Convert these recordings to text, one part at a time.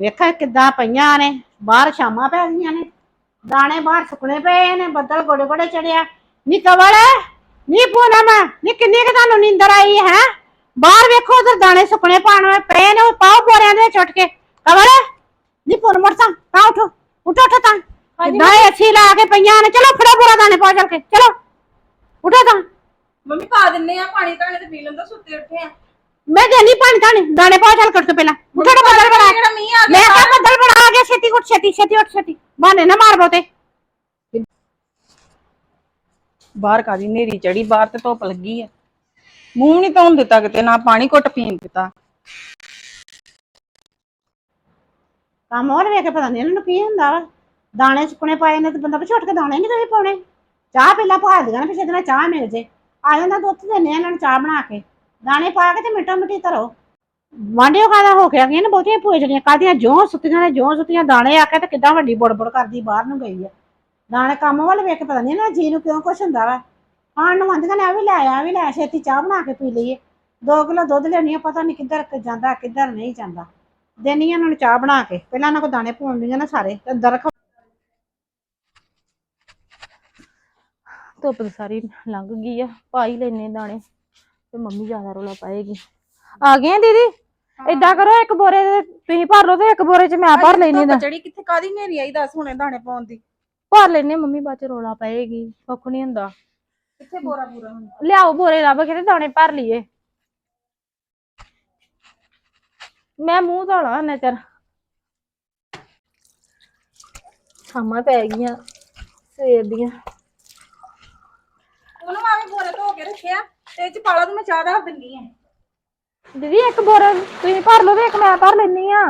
ਵੇਖਾ ਕਿੱਦਾਂ ਪਈਆਂ ਨੇ ਬਾਹਰ ਸ਼ਾਮਾਂ ਪੈ ਗਈਆਂ ਨੇ ਦਾਣੇ ਬਾਹਰ ਸੁੱਕਣੇ ਪਏ ਨੇ ਬੱਦਲ ਗੋੜੇ ਗੋੜੇ ਚੜਿਆ। ਨੀ ਕਵਲ ਨੀ ਪੂਨਮ ਨੀ ਕਿੰਨੀ ਕਿ ਤੁਹਾਨੂੰ ਨੀਂਦਰ ਆਈ ਹੈ? ਬਾਹਰ ਵੇਖੋ ਉਧਰ ਦਾਣੇ ਸੁੱਕਣੇ ਪਾਣ ਪਏ ਨੇ ਉਹ ਪਾਓ ਬੋਰਿਆਂ ਦੇ ਉੱਠ ਕੇ। ਕਵਲ ਨੀ ਪੂਨਮ ਉੱਠ ਤਾਂ ਉੱਠ ਉੱਠ ਉੱਠ ਤਾਂ। ਕਿੱਦਾਂ ਅੱਛੀ ਲਾ ਕੇ ਪਈਆਂ ਨੇ ਚਲੋ ਫੜੋ ਬੋਰਾ ਦਾਣੇ ਪਾ ਚੱਲ ਕੇ ਚਲੋ ਉੱਠੋ ਤਾਂ। ਮੰਮੀ ਪਾ ਦਿੰਨੇ ਆ ਪਾਣੀ ਧਾਣੇ ਤੇ ਪੀ ਲੈਂਦਾ ਸੁੱਤੇ ਉੱਠੇ ਆ। ਮੈਂ ਦੇਣੀ ਪਾਣੀ ਦਾਣੇ ਦਾਣੇ ਪਾ ਚੱਲ ਕਰ ਤੋਂ ਪਹਿਲਾਂ। ਉੱਠੋ ਤਾਂ ਬੱਦਲ ਬਣਾ। ਜਿਹੜਾ ਮੀਂਹ ਆ ਗਿਆ ਮੈਂ ਕਿਹਾ ਬੱਦਲ ਬਣਾ ਆ ਗਿਆ ਛੇਤੀ ਉੱਠ ਛੇਤੀ ਛੇਤੀ ਉੱਠ ਛੇਤੀ। ਬਾਨੇ ਨਾ ਮਾਰ ਬੋਤੇ ਬਾਹਰ ਕਾਦੀ ਨੇਰੀ ਚੜੀ ਬਾਹਰ ਤੇ ਧੁੱਪ ਲੱਗੀ ਆ। ਮੂੰਹ ਨਹੀਂ ਧੋਣ ਦਿੱਤਾ ਕਿਤੇ ਨਾ ਪਾਣੀ ਘੁੱਟ ਪੀਣ ਦਿੱਤਾ। ਕੰਮ ਹੋਰ ਵੇਖ ਕੇ ਪਤਾ ਨਹੀਂ ਇਹਨਾਂ ਨੂੰ ਕੀ ਹੁੰਦਾ ਵਾ। ਦਾਣੇ ਚੁੱਕਣੇ ਪਾਏ ਨੇ ਤੇ ਬੰਦਾ ਪਿੱਛੇ ਉੱਠ ਕੇ ਦਾਣੇ ਨਹੀਂ ਤੁਸੀਂ ਪਾਉਣੇ। ਚਾਹ ਪਹਿਲਾਂ ਪਾ ਦੀਆਂ ਨਾ ਪਿੱਛੇ ਦਿਨਾਂ ਚਾਹ ਮਿਲ ਜੇ। ਆ ਜਾਂਦਾ ਦੁੱਧ ਦਿੰਨੇ ਆ ਇਹਨਾਂ ਨੂੰ ਚਾਹ ਬਣਾ ਕੇ। ਦਾਣੇ ਪਾ ਕੇ ਤੇ ਮਿੱਟੋ ਮਿੱਟੀ ਧਰੋ ਵਾਂਡਿਓ ਕਾਦਾ ਹੋ ਕੇ ਆ ਗਈਆਂ ਬਹੁਤੀਆਂ ਭੂਏ ਜਿਹੜੀਆਂ ਕਾਦੀਆਂ ਜੋ ਸੁੱਤੀਆਂ ਨੇ ਜੋ ਸੁੱਤੀਆਂ, ਦਾਣੇ ਆ ਕੇ ਤੇ ਕਿੱਦਾਂ ਵੱਡੀ ਬੜਬੜ ਕਰਦੀ ਬਾਹਰ ਨੂੰ ਗਈ ਆ। ਦਾਣੇ ਕੰਮ ਵੱਲ ਵੇਖ ਪਤਾ ਨਹੀਂ ਇਹਨਾਂ ਜੀ ਨੂੰ ਕਿਉਂ ਕੁਛ ਹੁੰਦਾ ਵਾ। ਖਾਣ ਨੂੰ ਆਂਦੀਆਂ ਨੇ, ਆ ਵੀ ਲੈ ਆ ਵੀ ਲੈ ਛੇਤੀ ਚਾਹ ਬਣਾ ਕੇ ਪੀ ਲਈਏ। 2 ਕਿਲੋ ਦੁੱਧ ਲੈਣੀ ਆ, ਪਤਾ ਨਹੀਂ ਕਿੱਧਰ ਜਾਂਦਾ, ਕਿੱਧਰ ਨਹੀਂ ਜਾਂਦਾ। ਦੇਣੀ ਆ ਇਹਨਾਂ ਨੂੰ ਚਾਹ ਬਣਾ ਕੇ। ਪਹਿਲਾਂ ਇਹਨਾਂ ਕੋ ਦਾਣੇ ਪਾਉਂਦੀਆਂ ਨਾ ਸਾਰੇ, ਤੇ ਅੰਦਰ ਰੱਖ। ਧੁੱਪ ਸਾਰੀ ਲੰਘ ਗਈ ਆ, ਪਾ ਹੀ ਲੈਨੇ ਦਾਣੇ। ਤੇ ਮੰਮੀ ਜ਼ਿਆਦਾ ਰੋਲਾ ਪਾਏਗੀ। ਆ ਗਏ ਆ ਦੀਦੀ ਏਦਾਂ ਕਰੋ ਇੱਕ ਬੋਰੇ ਦੇ ਤੁਸੀਂ ਭਰ ਲਓ ਤੇ ਇੱਕ ਬੋਰੇ 'ਚ ਮੈਂ ਭਰ ਲੈਣੀ ਦਾ ਚੜੀ ਕਿੱਥੇ ਕਾਦੀ ਨੇਰੀ ਆਈ ਦੱਸ ਹੁਣੇ ਦਾਣੇ ਪਾਉਣ ਦੀ? ਭਰ ਲੈਨੇ ਮੰਮੀ ਬਾਅਦ 'ਚ ਰੋਲਾ ਪਾਏਗੀ ਕੁੱਖ ਨਹੀਂ ਹੁੰਦਾ। ਕਿੱਥੇ ਬੋਰਾ ਪੂਰਾ ਹੁਣ ਲਿਆਓ ਬੋਰੇ ਲੱਭ ਕੇ ਤੇ ਦਾਣੇ ਭਰ ਲਈਏ। ਮੈਂ ਮੂੰਹ ਧੋਲਾ ਨਜ਼ਰ ਸ਼ਾਮਾਂ ਪੈ ਗਈਆਂ ਸਵੇਰ ਦੀਆਂ। ਉਹਨੂੰ ਆਵੇਂ ਬੋਰੇ ਧੋ ਕੇ ਰੱਖਿਆ? ਤੇ ਇਹ ਚ ਪਾਲਾ ਤੂੰ ਮੈਂ ਚਾਹ ਰੱਖ ਦਿੰਨੀ ਆ। ਦੀਦੀ ਇੱਕ ਬੋਰਾ ਤੁਸੀਂ ਭਰ ਲਓ ਤੇ ਇੱਕ ਮੈਂ ਭਰ ਲੈਣੀ ਆ।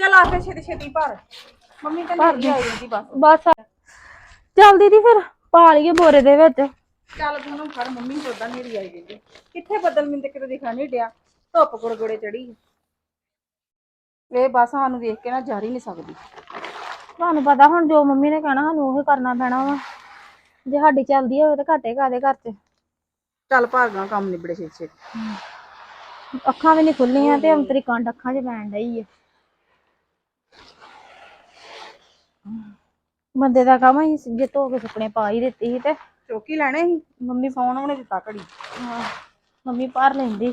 ਚਲ ਆ ਕੇ ਛੇਤੀ ਛੇਤੀ ਭਰ। ਮੰਮੀ ਨੇਰੀ ਆਈ ਜਾਂਦੀ ਬਸ। ਬਸ। ਚੱਲ ਦੀਦੀ ਫਿਰ ਪਾ ਲਈਏ ਬੋਰੇ ਦੇ ਵਿੱਚ। ਚੱਲ ਤੂੰ ਉਹਨੂੰ ਫੜ ਮੰਮੀ ਨੂੰ ਉਦਾਂ ਨੇਰੀ ਆਈ ਜਾਂਦੀ ਕਿੱਥੇ ਬੱਦਲ ਮੈਨੂੰ ਤੇ ਕਿਤੇ ਦਿਖਾ ਨਹੀਂ ਡਿਆ। ਧੁੱਪ ਗੁਰਗੁੜੇ ਚੜੀ ਇਹ ਬਸ ਸਾਨੂੰ ਵੇਖ ਕੇ ਨਾ ਜਾ ਹੀ ਨਹੀਂ ਸਕਦੀ। ਤੁਹਾਨੂੰ ਪਤਾ ਹੁਣ ਜੋ ਮੰਮੀ ਨੇ ਕਹਿਣਾ ਸਾਨੂੰ ਉਹ ਕਰਨਾ ਪੈਣਾ ਵਾ। ਜੇ ਸਾਡੀ ਚੱਲਦੀ ਹੋਵੇ ਤਾਂ ਘਾਟੇ ਕਾਦੇ ਘਰ 'ਚ? ਚੱਲ ਭਾਗਾਂ ਕੰਮ ਨਿਬੜੇ ਛੇ ਛੇ ਅੱਖਾਂ ਵੀ ਨਹੀਂ ਖੁੱਲੀਆਂ ਤੇ ਅੰਤਰੀ ਕੰਡ ਅੱਖਾਂ 'ਚ ਪੈਣ ਡਈ ਹੈ ਬੰਦੇ ਦਾ ਕੰਮ ਹੀ ਜੇ ਧੋ ਕੇ ਸੁਪਨੇ ਪਾ ਹੀ ਦਿੱਤੀ ਸੀ ਤੇ ਚੌਕੀ ਲੈਣੇ ਸੀ? ਮੰਮੀ ਫੋਨ ਉਹਨੇ ਦਿੱਤਾ ਘੜੀ। ਹਾਂ, ਮੰਮੀ ਭਰ ਲੈਂਦੀ।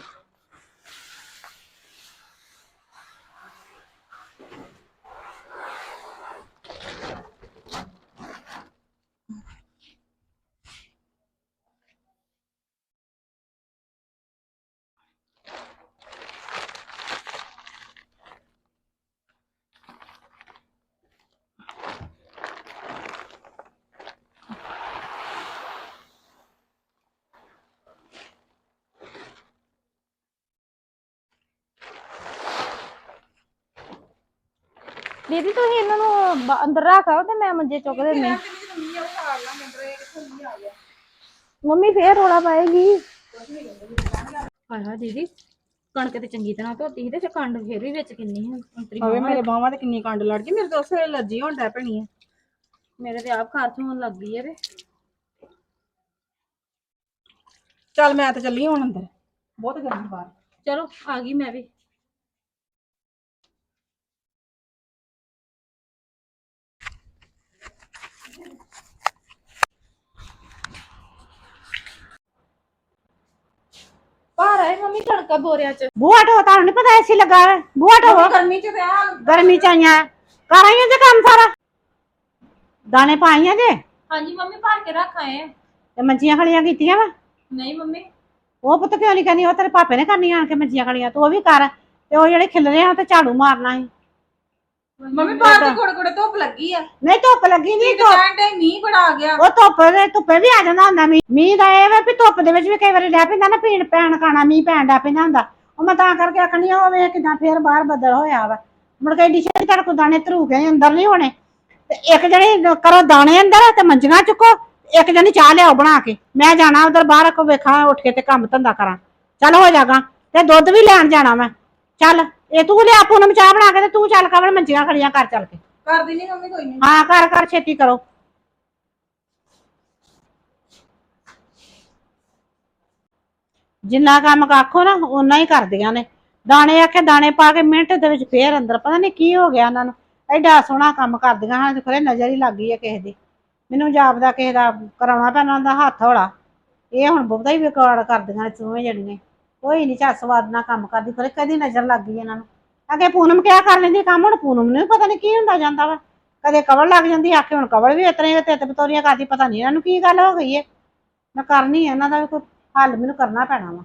ਦੀਦੀ ਤੁਸੀਂ ਇਹਨਾਂ ਨੂੰ ਬ- ਅੰਦਰ ਰੱਖਾਓ ਤੇ ਮੈਂ ਮੰਜੇ ਚੁੱਕ ਦਿੰਦੀ ਮੰਮੀ ਫੇਰ ਰੋਲਾ ਪਾਏਗੀ। ਆਇਆ ਦੀਦੀ ਕਣਕ ਤੇ ਚੰਗੀ ਤਰ੍ਹਾਂ ਧੋਤੀ ਸੀ ਤੇ ਫਿਰ ਕੰਡ ਫੇਰ ਵੀ ਵਿੱਚ ਕਿੰਨੀ ਹੈ ਅੰਤਰੀ ਹੋਵੇ ਮੇਰੇ ਬਾਹਾਂ ਤੇ ਕਿੰਨੀ ਕੰਡ ਲੜ ਗਈ ਮੇਰੇ ਤਾਂ ਉਸੇ ਅਲਰਜੀ ਹੋਣ ਡੈ ਪੈਣੀ ਹੈ ਮੇਰੇ ਤੇ ਆਪ ਖਾਰਸ਼ ਹੋਣ ਲੱਗ ਗਈ ਹੈ ਤੇ ਚੱਲ ਮੈਂ ਤਾਂ ਚੱਲੀ ਹੁਣ ਅੰਦਰ ਬਹੁਤ ਗਰਮੀ ਬਾਹਰ। ਚਲੋ ਆ ਗਈ ਮੈਂ ਵੀ। ਬੋਰਿਆਂ ਚ। ਬੂਹਾ ਢੋ ਤੁਹਾਨੂੰ ਨੀ ਪਤਾ ਏਸੀ ਲੱਗਾ ਹੈ ਬੂਹਾ ਢੋ ਗਰਮੀ ਚ ਤੇ ਆ ਗਰਮੀ ਚ ਆਈਆਂ। ਕਰ ਆਈਆਂ ਜੇ ਕੰਮ ਸਾਰਾ? ਦਾਣੇ ਪਾਈਆਂ ਜੇ? ਹਾਂਜੀ ਮੰਮੀ ਭਰ ਕੇ ਰੱਖ ਆਏ ਆ। ਤੇ ਮੰਜੀਆਂ ਖੜੀਆਂ ਕੀਤੀਆਂ ਵਾ? ਨਹੀਂ ਮੰਮੀ। ਉਹ ਪੁੱਤ ਕਿਉਂ ਨਹੀਂ ਕਰਨੀ ਉਹ ਤੇਰੇ ਪਾਪੇ ਨੇ ਕਰਨੀਆਂ ਆਣ ਕੇ ਮੰਜੀਆਂ ਖੜੀਆਂ। ਤੂੰ ਉਹ ਵੀ ਕਰ। ਤੇ ਉਹ ਜਿਹੜੇ ਖਿਲਰੇ ਆ ਤੇ ਝਾੜੂ ਮਾਰਨਾ ਸੀ। ਮੰਮੀ ਬਾਹਰ ਤੇ ਕੋੜੇ ਕੋੜੇ ਧੁੱਪ ਲੱਗੀ ਆ। ਨਹੀਂ ਧੁੱਪ ਲੱਗੀ ਨਹੀਂ ਤੇ ਕਹਿਣ ਡਏ ਮੀਂਹ ਬੜਾ ਆ ਗਿਆ। ਉਹ ਧੁੱਪ ਦੇ ਧੁੱਪੇ ਵੀ ਆ ਜਾਂਦਾ ਹੁੰਦਾ ਮੀਂਹ ਮੀਂਹ ਦਾ ਇਹ ਵਾ ਵੀ ਧੁੱਪ ਦੇ ਵਿੱਚ ਵੀ ਕਈ ਵਾਰੀ ਲੈ ਪੈਂਦਾ ਨਾ ਪੀਣ ਪੈਣ ਕਾਣਾ ਮੀਂਹ ਪੈਣ ਦਾ ਪੈਂਦਾ ਹੁੰਦਾ। ਉਹ ਮੈਂ ਤਾਂ ਕਰਕੇ ਆਖਣੀ ਆ ਉਹ ਵੇਖ ਕਿਦਾਂ ਫੇਰ ਬਾਹਰ ਬੱਦਲ ਹੋਇਆ ਵਾ। ਮੁੜ ਕੇ ਡਿਸ਼ੇ ਤੜ ਕੋ ਦਾਣੇ ਧਰੂ ਕੇ ਅੰਦਰ ਨਹੀਂ ਹੋਣੇ। ਤੇ ਇੱਕ ਜਣੀ ਕਰੋ ਦਾਣੇ ਅੰਦਰ ਤੇ ਮੰਜੀਆਂ ਚੁੱਕੋ ਇੱਕ ਜਣੀ ਚਾਹ ਲਿਆਓ ਬਣਾ ਕੇ। ਮੈਂ ਜਾਣਾ ਉਧਰ ਬਾਹਰ ਕੋ ਵੇਖਾਂ ਉੱਠ ਕੇ ਤੇ ਕੰਮ ਧੰਦਾ ਕਰਾਂ। ਚੱਲ ਹੋ ਜਾਗਾ ਤੇ ਦੁੱਧ ਵੀ ਲੈਣ ਜਾਣਾ ਮੈਂ। ਚੱਲ। ਇਹ ਤੂੰ ਲਿਆ ਪੂਨਮ ਚਾਹ ਬਣਾ ਕੇ ਤੇ ਤੂੰ ਚੱਲ ਕਵਣ ਮੰਜੀਆਂ ਖੜੀਆਂ ਕਰ ਚੱਲ ਕੇ। ਕਰਦੀ ਨਹੀਂ ਮੰਮੀ ਕੋਈ ਨਹੀਂ ਹਾਂ ਕਰ ਕਰ ਛੇਤੀ ਕਰੋ। ਜਿੰਨਾ ਕੰਮ ਆਖੋ ਨਾ ਓਨਾ ਹੀ ਕਰਦੀਆਂ ਨੇ। ਦਾਣੇ ਆਖੇ ਦਾਣੇ ਪਾ ਕੇ ਮਿੰਟ ਦੇ ਵਿੱਚ ਫੇਰ ਅੰਦਰ ਪਤਾ ਨਹੀਂ ਕੀ ਹੋ ਗਿਆ ਉਹਨਾਂ ਨੂੰ। ਐਡਾ ਸੋਹਣਾ ਕੰਮ ਕਰਦੀਆਂ ਹਾਂ ਖਰੇ ਨਜ਼ਰ ਹੀ ਲੱਗ ਗਈ ਹੈ ਕਿਸੇ ਦੀ। ਮੈਨੂੰ ਜਾਪਦਾ ਕਿਸੇ ਦਾ ਕਰਾਉਣਾ ਪੈਣਾ ਉਹਦਾ ਹੱਥ ਹੌਲਾ। ਇਹ ਹੁਣ ਬਹੁਤਾ ਹੀ ਵਿਕਾੜ ਕਰਦੀਆਂ ਨੇ ਦੋਵੇਂ ਜਣੀਆਂ ਕੋਈ ਨਹੀਂ ਚੱਸ ਸਵਾਦ ਨਾਲ ਕੰਮ ਕਰਦੀ ਖਰੇ ਕਦੀ ਨਜ਼ਰ ਲੱਗ ਗਈ ਇਹਨਾਂ ਨੂੰ। ਅੱਗੇ ਪੂਨਮ ਕਿਆ ਕਰ ਲੈਂਦੀ, ਕੰਮ ਹੁਣ ਪੂਨਮ ਨੂੰ ਵੀ ਪਤਾ ਨਹੀਂ ਕੀ ਹੁੰਦਾ ਜਾਂਦਾ ਵਾ। ਕਦੇ ਕਵਲ ਲੱਗ ਜਾਂਦੀ, ਆਖੇ ਹੁਣ ਕਵਲ ਵੀ ਇਤਨੇ ਤਿੱਤ ਪਤੋਰੀਆਂ ਕਰਦੀ, ਪਤਾ ਨਹੀਂ ਇਹਨਾਂ ਨੂੰ ਕੀ ਗੱਲ ਹੋ ਗਈ ਹੈ ਮੈਂ ਕਰਨੀ ਹੈ ਇਹਨਾਂ ਦਾ ਵੀ ਕੋਈ ਹੱਲ ਮੈਨੂੰ ਕਰਨਾ ਪੈਣਾ ਵਾ।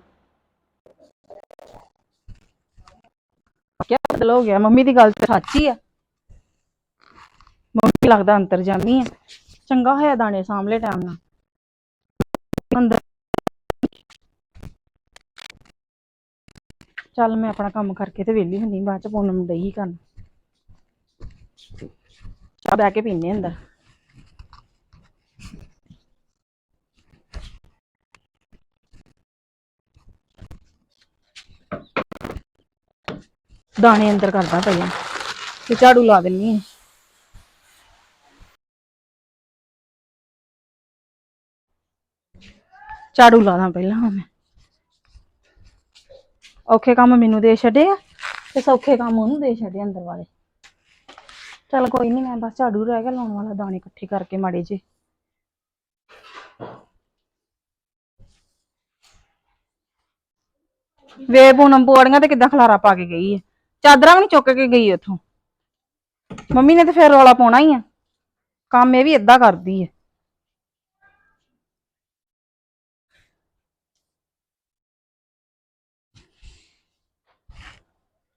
ਕਿਆ ਬਦਲ ਹੋ ਗਿਆ? ਮੰਮੀ ਦੀ ਗੱਲ ਤੇ ਸੱਚ ਹੀ ਆ। ਮੰਮੀ ਲੱਗਦਾ ਅੰਤਰ ਜਾਂਦੀ ਆ। ਚੰਗਾ ਹੋਇਆ ਦਾਣੇ ਸਾਹਮਣੇ ਟਾਈਮ ਨਾਲ। ਅੰਦਰ ਚੱਲ ਮੈਂ ਆਪਣਾ ਕੰਮ ਕਰਕੇ ਤੇ ਵਿਹਲੀ ਹੁੰਦੀ, ਬਾਅਦ ਚ ਪੂਨਮ ਡਈ ਕਰਨ। ਚਾਹ ਬਹਿ ਕੇ ਪੀਨੇ ਅੰਦਰ। ਦਾਣੇ ਅੰਦਰ ਕਰਦਾ ਪਹਿਲਾਂ ਤੇ ਝਾੜੂ ਲਾ ਦਿੰਨੀ ਆ। ਝਾੜੂ ਲਾਦਾ ਪਹਿਲਾਂ ਹੁਣ ਮੈਂ। ਔਖੇ ਕੰਮ ਮੈਨੂੰ ਦੇ ਛੱਡੇ ਆ ਤੇ ਸੌਖੇ ਕੰਮ ਉਹਨੂੰ ਦੇ ਛੱਡੇ ਅੰਦਰ ਵਾਲੇ ਚੱਲ ਕੋਈ ਨਹੀਂ ਮੈਂ ਬਸ ਝਾੜੂ ਰਹਿ ਗਿਆ ਲਾਉਣ ਵਾਲਾ ਦਾਣੇ ਇਕੱਠੇ ਕਰਕੇ ਮਾੜੇ ਜੇ ਵੇ ਪੂਨਮ ਪੋੜੀਆਂ ਤੇ ਕਿੱਦਾਂ ਖਲਾਰਾ ਪਾ ਕੇ ਗਈ ਹੈ ਚਾਦਰਾਂ ਵੀ ਨੀ ਚੁੱਕ ਕੇ ਗਈ ਉੱਥੋਂ ਮੰਮੀ ਨੇ ਤੇ ਫਿਰ ਰੌਲਾ ਪਾਉਣਾ ਹੀ ਆ ਕੰਮ ਇਹ ਵੀ ਏਦਾਂ ਕਰਦੀ ਹੈ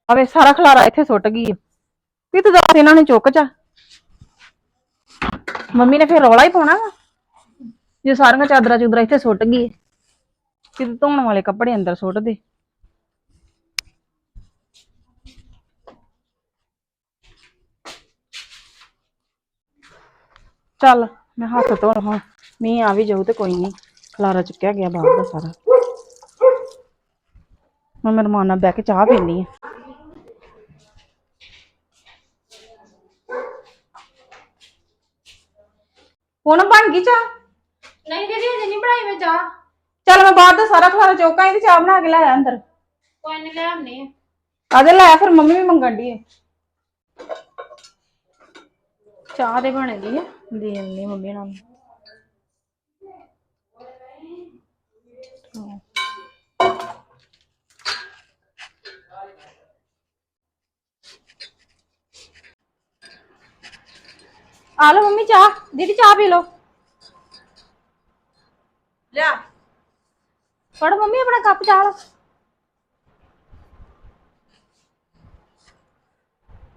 ਆਵੇ ਸਾਰਾ ਖਲਾਰਾ ਇੱਥੇ ਸੁੱਟ ਗਈ ਵੀ ਤੂੰ ਦੱਸ ਇਹਨਾਂ ਨੇ ਚੁੱਕ ਚਾ ਮੰਮੀ ਨੇ ਫਿਰ ਰੌਲਾ ਹੀ ਪਾਉਣਾ ਵਾ, ਜੇ ਸਾਰੀਆਂ ਚਾਦਰਾਂ ਚੁਦਰਾ ਇੱਥੇ ਸੁੱਟ ਗਈ ਹੈ ਧੋਣ ਵਾਲੇ ਕੱਪੜੇ ਅੰਦਰ ਸੁੱਟ ਦੇ। ਚੱਲ, ਮੈਂ ਹੱਥ ਧੋ ਲਵਾਂ ਮੀਂਹ ਆ ਵੀ ਜਾਊ ਤੇ ਕੋਈ ਨਹੀਂ। ਖਲਾਰਾ ਚੁੱਕਿਆ ਗਿਆ ਬਾਹਰ ਦਾ ਸਾਰਾ। ਮੈਂ ਮਹਿਮਾਨ ਨਾਲ ਬਹਿ ਕੇ ਚਾਹ ਪੀਣੀ ਆ। ਹੁਣ ਬਣ ਗਈ ਚਾਹ? ਨਹੀਂ ਦੀਦੀ ਅਜੇ ਨਹੀਂ ਬਣਾਈ ਮੈਂ ਚਾਹ। ਚੱਲ ਮੈਂ ਬਾਹਰ ਦਾ ਸਾਰਾ ਖਲਾਰਾ ਚੌਕਾਂ ਇਹਦੀ ਚਾਹ ਬਣਾ ਕੇ ਲੈ ਆ ਅੰਦਰ। ਕੋਈ ਨਹੀਂ ਲੈ ਆਉਣੀ ਆਦੇ ਲੈ ਫਿਰ ਮੰਮੀ ਵੀ ਮੰਗਣ ਦੀ ਚਾਹ ਦੇ ਬਣ ਗਈ ਆ। ਦੇ ਆਉਣੀ ਮੰਮੀ ਨਾਲ। ਆ ਲਓ ਮੰਮੀ ਚਾਹ ਦੀਦੀ ਚਾਹ ਪੀ ਲਓ। ਲਿਆ। ਫੜ ਮੰਮੀ ਆਪਣਾ ਕੱਪ ਚਾਹ ਲਓ।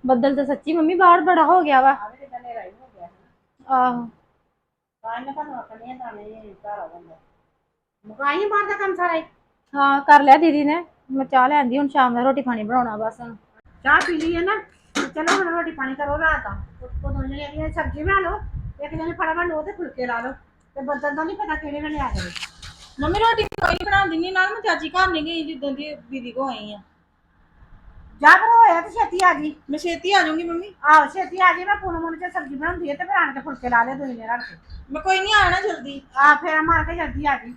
ਬੱਦਲ ਤਾਂ ਸੱਚੀ ਮੰਮੀ ਬਾਹਰ ਬੜਾ ਹੋ ਗਿਆ ਵਾ। ਆਹੋ ਮੁਕਾਈ ਬਾਹਰ ਦਾ ਕੰਮ ਸਾਰਾ ਹੀ। ਹਾਂ ਕਰ ਲਿਆ ਦੀਦੀ ਨੇ। ਮੈਂ ਚਾਹ ਲੈਂਦੀ ਹੁਣ ਸ਼ਾਮ ਦਾ ਰੋਟੀ ਪਾਣੀ ਬਣਾਉਣਾ ਬਸ ਹੁਣ। ਚਾਹ ਪੀ ਲਈ ਹੈ ਨਾ। ਤੇ ਚਲੋ ਹੁਣ ਰੋਟੀ ਪਾਣੀ ਕਰੋ ਰਾਤ ਦਾ। ਕੋ ਦੋ ਜਣੇ ਅਗਲੇ ਸਬਜ਼ੀ ਬਣਾ ਲਓ ਇੱਕ ਜਣੇ ਫਟਾਫਟ ਲੋ ਤੇ ਫੁਲਕੇ ਲਾ ਲਓ ਤੇ ਬੱਦਲ ਦਾ ਨਹੀਂ ਪਤਾ ਕਿਹੜੇ ਵੇਲੇ ਆ ਜਾਵੇ। ਮੰਮੀ ਰੋਟੀ ਕੋਈ ਬਣਾ ਦਿੰਨੀ ਨਾਲ ਮੈਂ ਚਾਚੀ ਘਰ ਨਹੀਂ ਗਈ ਜਿੱਦਾਂ ਦੀ ਦੀਦੀ ਕੋ ਆਈ ਆ। ਜਾ ਫਿਰ ਹੋਇਆ ਤੇ ਛੇਤੀ ਆ ਜੀ। ਮੈਂ ਛੇਤੀ ਆ ਜਾਊਂਗੀ ਮੰਮੀ। ਆਹੋ ਛੇਤੀ ਆ ਜੀ ਮੈਂ ਪੂਨਮ ਨੂੰ ਚ ਸਬਜ਼ੀ ਬਣਾਉਂਦੀ ਹੈ ਤੇ ਫਿਰ ਆਣ ਕੇ ਫੁਲਕੇ ਲਾ ਲਿਆ ਦੋ ਜਣੇ ਰੱਖ ਕੇ। ਮੈਂ ਕੋਈ ਨਹੀਂ ਆਣਾ ਜਲਦੀ। ਆ ਫੇਰ ਮਾਰ ਕੇ ਜਲਦੀ ਆ ਜੀ।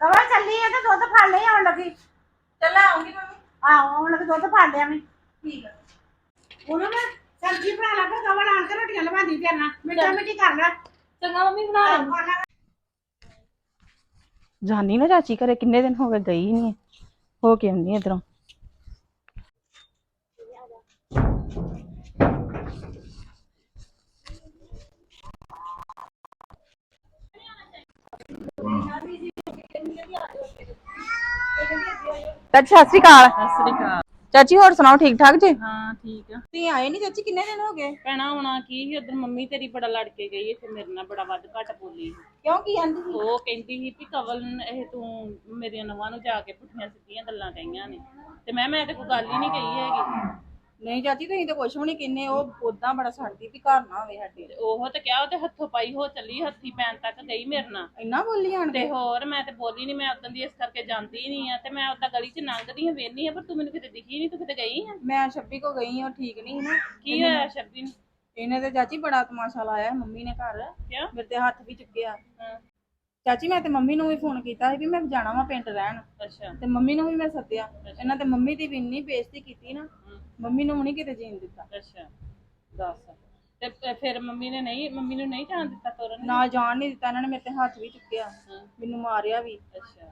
ਕਵਾ ਚੱਲੀ ਹੈ ਤੇ ਦੁੱਧ ਫੜ ਲਈ ਆਉਣ ਲੱਗੀ। ਚੱਲ ਆਉਂਗੀ ਮੰਮੀ। ਆਹੋ ਆਉਣ ਲੱਗੀ ਦੁੱਧ ਫੜ ਲਿਆ ਮੈਂ। ਠੀਕ ਆ। ਉਹਨੂੰ ਮੈਂ ਸਬਜ਼ੀ ਬਣਾ ਲਾ ਕੇ ਕਵਾ ਆਣ ਕੇ ਰੋਟੀਆਂ ਲਵਾਂਦੀ ਤੇਰਨਾ ਮਿੱਠਾ ਮਿੱਠੀ ਕਰ ਲੈ। ਚੰਗਾ ਮੰਮੀ ਬਣਾ ਲੈ। ਜਾਨੀ ਨਾ ਚਾਚੀ ਘਰੇ ਕਿੰਨੇ ਦਿਨ ਹੋ ਗਏ ਗਈ ਨਹੀਂ। ਹੋ ਕੇ ਆਉਂਦੀ ਇਧਰੋਂ। ਚਾਚੀ ਸਤਿ ਸ਼੍ਰੀ ਅਕਾਲ। ਸਤਿ ਸ੍ਰੀ ਅਕਾਲ। ਚਾਚੀ ਹੋਰ ਸੁਣਾਓ ਠੀਕ ਠਾਕ ਜੀ? ਹਾਂ ਤੁਸੀਂ ਆਏ ਨਹੀਂ ਚਾਚੀ ਕਿੰਨੇ ਦਿਨ ਹੋ ਗਏ? ਭੈਣਾ ਹੋਣਾ ਕੀ ਸੀ ਉਧਰ ਮੰਮੀ ਤੇਰੀ ਬੜਾ ਲੜ ਕੇ ਗਈ ਤੇ ਮੇਰੇ ਨਾਲ ਬੜਾ ਵੱਧ ਘੱਟ ਬੋਲੀ ਕਿਉਂ ਕੀ ਆਂਦੀ ਸੀ? ਉਹ ਕਹਿੰਦੀ ਸੀ ਵੀ ਕਵਲ ਇਹ ਤੂੰ ਮੇਰੀਆਂ ਨਵਾਂ ਨੂੰ ਜਾ ਕੇ ਪੁੱਠੀਆਂ ਸਿੱਧੀਆਂ ਗੱਲਾਂ ਕਹੀਆਂ ਨੇ। ਤੇ ਮੈਂ ਮੈਂ ਤੇ ਕੋਈ ਗੱਲ ਹੀ ਨਹੀਂ ਕਹੀ ਹੈਗੀ। ਨਹੀਂ ਚਾਚੀ ਤੁਸੀਂ ਤਾਂ ਕੁਛ ਵੀ ਨਹੀਂ ਕਿੰਨੇ ਉਹ ਉਦਾਂ ਬੜਾ ਛੱਡਦੀ ਵੀ ਘਰ ਨਾ ਹੋਵੇ ਸਾਡੇ। ਉਹ ਤੇ ਕਿਹਾ ਉਹ ਤੇ ਹੱਥੋਂ ਪਾਈ ਹੋ ਚੱਲੀ ਹੱਥੀ ਪੈਣ ਤੱਕ ਗਈ ਮੇਰੇ ਨਾਲ। ਇੰਨਾ ਬੋਲੀ ਆਣ ਤੇ ਹੋਰ ਮੈਂ ਤੇ ਬੋਲੀ ਨਹੀਂ ਮੈਂ ਉਦੋਂ ਦੀ ਇਸ ਕਰਕੇ ਜਾਂਦੀ ਨਹੀਂ ਆ ਤੇ ਮੈਂ ਉਦਾਂ ਗਲੀ 'ਚ ਲੰਘਦੀ ਆ ਵੇਖਦੀ ਆ ਪਰ ਤੂੰ ਮੈਨੂੰ ਕਿਤੇ ਦਿਖੀ ਨਹੀਂ ਤੂੰ ਕਿਤੇ ਗਈ ਆ? ਮੈਂ 26 ਕੋ ਗਈ ਉਹ ਠੀਕ ਨਹੀਂ ਨਾ। ਕੀ ਹੋਇਆ ਸ਼ਬਦੀ ਨੂੰ? ਇਹਨੇ ਤੇ ਚਾਚੀ ਬੜਾ ਤਮਾਸ਼ਾ ਲਾਇਆ ਮੰਮੀ ਨੇ ਘਰ। ਕਿਉਂ ਮੇਰੇ ਤੇ ਹੱਥ ਵੀ ਚੁੱਕਿਆ। ਹਾਂ। ਚਾਚੀ ਮੈਂ ਤੇ ਮੰਮੀ ਨੂੰ ਵੀ ਫੋਨ ਕੀਤਾ ਸੀ ਵੀ ਮੈਂ ਜਾਣਾ ਵਾ ਪਿੰਡ ਰਹਿਣ। ਅੱਛਾ। ਤੇ ਮੰਮੀ ਨੂੰ ਵੀ ਮੈਂ ਸੱਦਿਆ। ਇਹਨਾਂ ਤੇ ਮੰਮੀ ਦੀ ਵੀ ਇੰਨੀ ਬੇਇੱਜ਼ਤੀ ਕੀਤੀ ਨਾ ਮੰਮੀ ਨੂੰ ਨਹੀਂ ਕਿਤੇ ਜੀਣ ਦਿੱਤਾ। ਅੱਛਾ ਦੱਸ। ਤੇ ਫਿਰ ਮੰਮੀ ਨੇ ਨਹੀਂ ਮੰਮੀ ਨੂੰ ਨਹੀਂ ਜਾਣ ਦਿੱਤਾ ਤੋਰਨ? ਨਾਲ ਜਾਣ ਨਹੀਂ ਦਿੱਤਾ ਇਹਨਾਂ ਨੇ ਮੇਰੇ ਤੇ ਹੱਥ ਵੀ ਚੁੱਕਿਆ। ਮੈਨੂੰ ਮਾਰਿਆ ਵੀ। ਅੱਛਾ।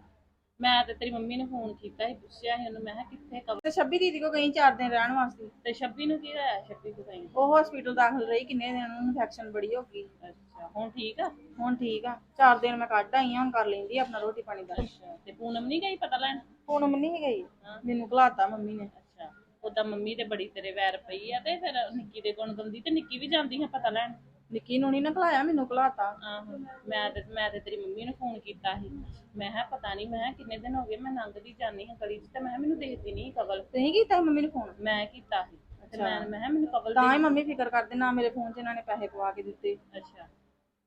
ਮੈਂ ਤੇ ਤੇਰੀ ਮੰਮੀ ਨੂੰ ਫੋਨ ਕੀਤਾ ਸੀ ਪੁੱਛਿਆ ਸੀ ਉਹਨੂੰ ਮੈਂ ਕਿਹਾ ਕਿੱਥੇ ਕਬ ਤੇ ਛੱਬੀ ਦੀਦੀ ਕੋ ਗਈ 4 ਦਿਨ ਰਹਿਣ ਵਾਸਤੇ? ਤੇ ਛੱਬੀ ਨੂੰ ਕੀ ਹੋਇਆ? ਛੱਬੀ ਤੋਂ ਗਈ। ਉਹ ਹਸਪੀਟਲ ਦਾਖਲ ਰਹੀ ਕਿੰਨੇ ਦਿਨ ਉਹਨੂੰ ਇਨਫੈਕਸ਼ਨ ਬੜੀ ਹੋ ਗਈ। ਅੱਛਾ ਹੁਣ ਠੀਕ ਆ? ਹੁਣ ਠੀਕ ਆ। 4 ਦਿਨ ਮੈਂ ਕੱਢ ਆਈ ਆ ਹੁਣ ਕਰ ਲੈਂਦੀ ਆ ਆਪਣਾ ਰੋਟੀ ਪਾਣੀ ਦਾ। ਅੱਛਾ ਤੇ ਪੂਨਮ ਨਹੀਂ ਗਈ ਪਤਾ ਲੈਣ? ਮੰਮੀ ਨਹੀਂ ਗਈ। ਮੈਨੂੰ ਘਲਾਤਾ ਮੰਮੀ ਨੇ। ਅੱਛਾ ਉਦਾਂ ਮੰਮੀ ਤੇ ਬੜੀ ਤੇਰੇ ਵੈਰ ਪਈ ਆ ਤੇ ਫਿਰ ਨਿੱਕੀ ਦੇ ਗੁਣ ਗੰਦੀ ਤੇ ਨਿੱਕੀ ਵੀ ਜਾਂਦੀ ਹੈ ਪਤਾ ਲੈਣ? ਨਿੱਕੀ ਨੂੰ ਨਹੀਂ ਨਾ ਘਲਾਇਆ ਮੈਨੂੰ ਆਹੋ ਮੈਂ ਤੇ ਮੈਂ ਤੇ ਤੇਰੀ ਮੰਮੀ ਨੂੰ ਫੋਨ ਕੀਤਾ ਸੀ। ਮੈਂ ਕਿਹਾ ਪਤਾ ਨਹੀਂ ਮੈਂ ਕਿਹਾ ਕਿੰਨੇ ਦਿਨ ਹੋ ਗਏ ਮੈਂ ਲੰਘਦੀ ਜਾਂਦੀ ਹਾਂ ਗਲੀ 'ਚ ਤੇ ਮੈਂ ਕਿਹਾ ਮੈਨੂੰ ਦੇਖਦੀ ਨਹੀਂ ਕਵਲ। ਤੁਸੀਂ ਕੀਤਾ ਮੰਮੀ ਨੂੰ ਫੋਨ ਮੈਂ ਕੀਤਾ ਸੀ। ਤੇ ਮੈਂ ਮੈਂ ਕਿਹਾ ਮੈਨੂੰ ਕਵਲ ਤਾਂ ਹੀ ਮੰਮੀ ਫਿਕਰ ਕਰਦੇ ਨਾ ਮੇਰੇ ਫੋਨ 'ਚ ਇਹਨਾਂ ਨੇ ਪੈਸੇ ਪਵਾ ਕੇ ਦਿੱਤੇ। ਅੱਛਾ।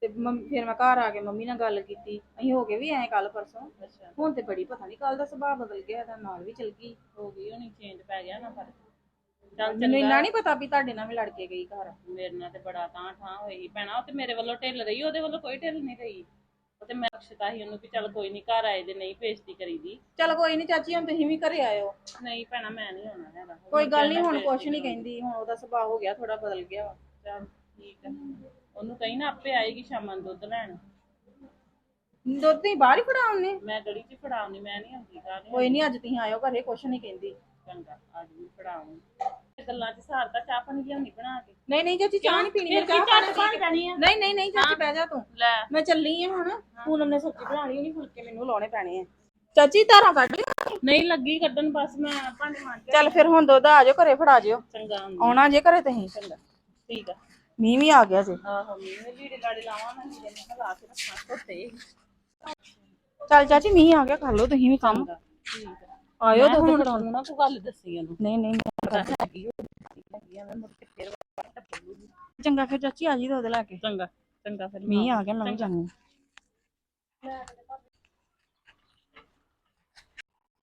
ਤੇ ਮੰਮ- ਫਿਰ ਮੈਂ ਘਰ ਆ ਕੇ ਮੰਮੀ ਨਾਲ ਗੱਲ ਕੀਤੀ। ਅਸੀਂ ਹੋ ਗਏ ਵੀ ਐ ਕੱਲ ਪਰਸੋਂ। ਅੱਛਾ। ਹੁਣ ਤੇ ਬੜੀ ਪਤਾ ਨਹੀਂ ਕੱਲ ਦਾ ਸੁਭਾਅ ਬਦਲ ਗਿਆ ਇਹਦਾ ਨਾਲ ਵੀ ਚਲ ਗਈ। ਹੋ ਗਈ ਹੋਣੀ ਚੇਂਜ ਪੈ ਗਿਆ ਨਾ ਫ਼ਰਕ। ਚੱਲ ਮੈਨੂੰ ਇੰਨਾ ਨਹੀਂ ਪਤਾ ਵੀ ਤੁਹਾਡੇ ਨਾਲ ਵੀ ਲੜ ਕੇ ਗਈ ਘਰ। ਮੇਰੇ ਨਾਲ ਤੇ ਬੜਾ ਤਾਂ ਠਾਂ ਹੋਈ। ਭੈਣਾ ਉਹ ਤੇ ਮੇਰੇ ਵੱਲੋਂ ਢਿੱਲ ਰਹੀ ਉਹਦੇ ਵੱਲੋਂ ਕੋਈ ਢਿੱਲ ਨਹੀਂ ਰਹੀ। ਉਹ ਤੇ ਮੈਂ ਅਕਸ਼ਤਾ ਸੀ ਉਹਨੂੰ ਵੀ ਚੱਲ ਕੋਈ ਨਹੀਂ ਘਰ ਆਏ ਜੇ ਨਹੀਂ ਬੇਇੱਜ਼ਤੀ ਕਰੀਦੀ। ਚਲ ਕੋਈ ਨਹੀਂ ਚਾਚੀ ਹੁਣ ਤੁਸੀਂ ਵੀ ਘਰੇ ਆਇਓ। ਨਹੀਂ ਭੈਣਾ ਮੈਂ ਨਹੀਂ ਆਉਣਾ ਹੈਗਾ। ਕੋਈ ਗੱਲ ਨਹੀਂ ਹੁਣ ਕੁਛ ਨਹੀਂ ਕਹਿੰਦੀ ਹੁਣ ਉਹਦਾ ਸੁਭਾਅ ਹੋ ਗਿਆ ਥੋੜਾ ਬਦਲ ਗਿਆ। ਵਾ ਚੱਲ ਠੀਕ ਆ ਉਹਨੂੰ ਕਹੀ ਨਾ ਆਪੇ ਆਏਗੀ ਸ਼ਾਮਾਂ ਨੂੰ ਦੁੱਧ ਲੈਣ। ਦੁੱਧ ਹੀ ਬਾਹਰ ਹੀ ਫੜਾਉਣੇ ਮੈਂ ਗਲੀ 'ਚ ਫੜਾਉਣੀ ਮੈਂ ਨਹੀਂ ਆਉਂਦੀ ਘਰ ਕੋਈ ਨਹੀਂ ਅੱਜ ਤੁਸੀਂ ਆਇਓ ਘਰੇ ਕੁਛ ਨਹੀਂ ਕਹਿੰਦੀ। ਚੰਗਾ ਅੱਜ ਵੀ ਫੜਾਉਂ। ਗੱਲਾਂ 'ਚ ਸਹਾਰਤਾ ਚਾਹ ਪਾਣੀ ਲਿਆਉਣੀ ਬਣਾ ਕੇ। ਨਹੀਂ ਨਹੀਂ ਚਾਚੀ ਚਾਹ ਨਹੀਂ ਪੀਣੀ ਕੀ ਚਾਹ ਪਾਣੀ ਪੈਣੀ ਆ? ਨਹੀਂ ਨਹੀਂ ਨਹੀਂ ਚਾਚੀ ਬਹਿ ਜਾ ਤੂੰ। ਲੈ। ਮੈਂ ਚੱਲੀ ਆ ਹੁਣ। ਪੂਨਮ ਨੇ ਸਬਜ਼ੀ ਬਣਾਣੀ ਉਹਨੀ ਫੁਲਕੇ ਮੈਨੂੰ ਲਾਉਣੇ ਪੈਣੇ ਆ। ਚਾਚੀ ਧਾਰਾਂ ਕੱਢ। ਨਹੀਂ ਲੱਗੀ ਕੱਢਣ ਬਸ ਮੈਂ ਭਾਂਡੇ ਮਾਂਜ ਚੱਲ ਫਿਰ ਹੁਣ ਦੁੱਧ ਆ ਜਾਓ ਘਰੇ ਫੜਾ ਜਿਓ। ਚੰਗਾ। ਆਉਣਾ ਜੇ ਘਰੇ ਤੁਸੀਂ। ਚੰਗਾ ਠੀਕ ਆ। ਮੀਂਹ ਵੀ ਆ ਗਿਆ ਜੇ। ਆਹੋ ਮੀਂਹ ਲੀੜੇ ਲਾੜੇ ਲਾਵਾਂ ਮੈਂ ਲੀੜੇ ਮੈਂ ਕਿਹਾ ਲਾ ਕੇ ਰੱਖਾਂ ਧੋਤੇ। ਚੱਲ ਚਾਚੀ ਮੀਂਹ ਆ ਗਿਆ ਕਰ ਲਓ ਤੁਸੀਂ ਵੀ ਕੰਮ। ਠੀਕ ਆ। ਆਇਓ ਮੈਂ ਦੁੱਧ ਫੜਾਉਣ। ਤੂੰ ਨਾ ਕੋਈ ਗੱਲ ਦੱਸੀ ਨਹੀਂ ਨਹੀਂ। ਪਤਾ ਹੈਗੀ ਉਹ ਹੈਗੀ ਆ ਮੈਂ ਮੁੜ ਕੇ ਫੇਰ ਚੰਗਾ ਫਿਰ ਚਾਚੀ ਆ ਜੀ ਦੁੱਧ ਲੈ ਕੇ। ਚੰਗਾ ਚੰਗਾ ਫਿਰ ਮੀਂਹ ਆ ਗਿਆ ਵੀ ਜਾਣੀ